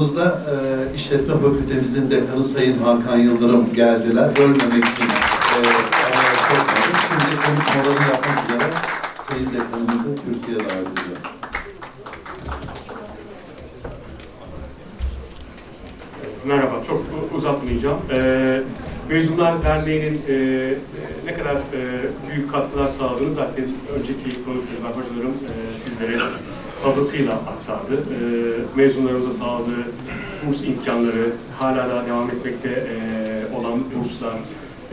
Aramızda e, işletme fakültemizin dekanı Sayın Hakan Yıldırım geldiler. Bölmemek için e. Şimdi konuşmalarını yapmak üzere Sayın Dekanımızı kürsüye davet ediyorum. Merhaba, çok uzatmayacağım. Ee, Mezunlar Derneği'nin e, ne kadar e, büyük katkılar sağladığını zaten önceki konuşmalarım, hocalarım e, sizlere fazlasıyla aktardı. E, mezunlarımıza sağladığı burs imkanları, hala da devam etmekte e, olan burslar,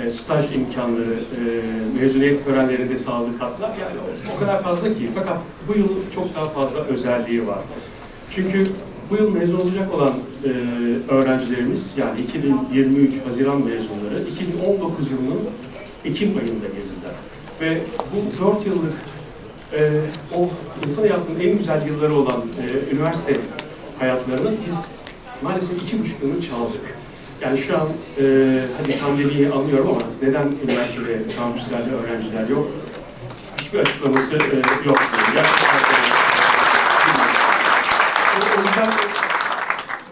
e, staj imkanları, e, mezuniyet törenlerinde sağladığı katkılar yani o, o kadar fazla ki. Fakat bu yıl çok daha fazla özelliği var. Çünkü bu yıl mezun olacak olan e, öğrencilerimiz yani 2023 Haziran mezunları 2019 yılının Ekim ayında geldiler. Ve bu 4 yıllık e, o insan hayatının en güzel yılları olan e, üniversite hayatlarını biz maalesef iki buçuk yılını çaldık. Yani şu an e, hadi pandemiyi anlıyorum ama neden üniversitede kampüslerde öğrenciler yok? Hiçbir açıklaması e, yok. Gerçekten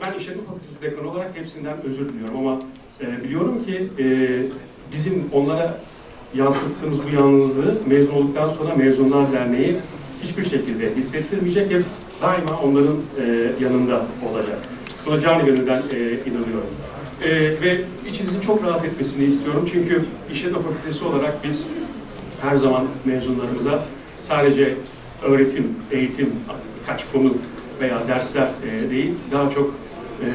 ben işletme fakültesi dekanı olarak hepsinden özür diliyorum ama e, biliyorum ki e, bizim onlara yansıttığımız bu yalnızlığı mezun olduktan sonra Mezunlar Derneği hiçbir şekilde hissettirmeyecek. Hep daima onların e, yanında olacak. Buna canı gönülden e, inanıyorum. E, ve içinizin çok rahat etmesini istiyorum. Çünkü işletme fakültesi olarak biz her zaman mezunlarımıza sadece öğretim, eğitim, kaç konu veya dersler e, değil, daha çok e,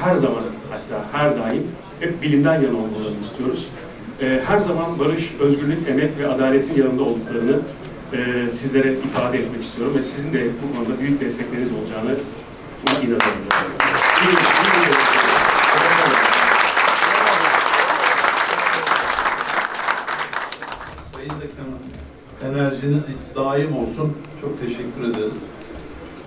her zaman hatta her daim hep bilimden yana olmalarını istiyoruz. E, her zaman barış, özgürlük, emek ve adaletin yanında olduklarını e, sizlere ifade etmek istiyorum ve sizin de bu konuda büyük destekleriniz olacağını inanıyorum. Destek. Sayın Dekanım, enerjiniz daim olsun. Çok teşekkür ederiz.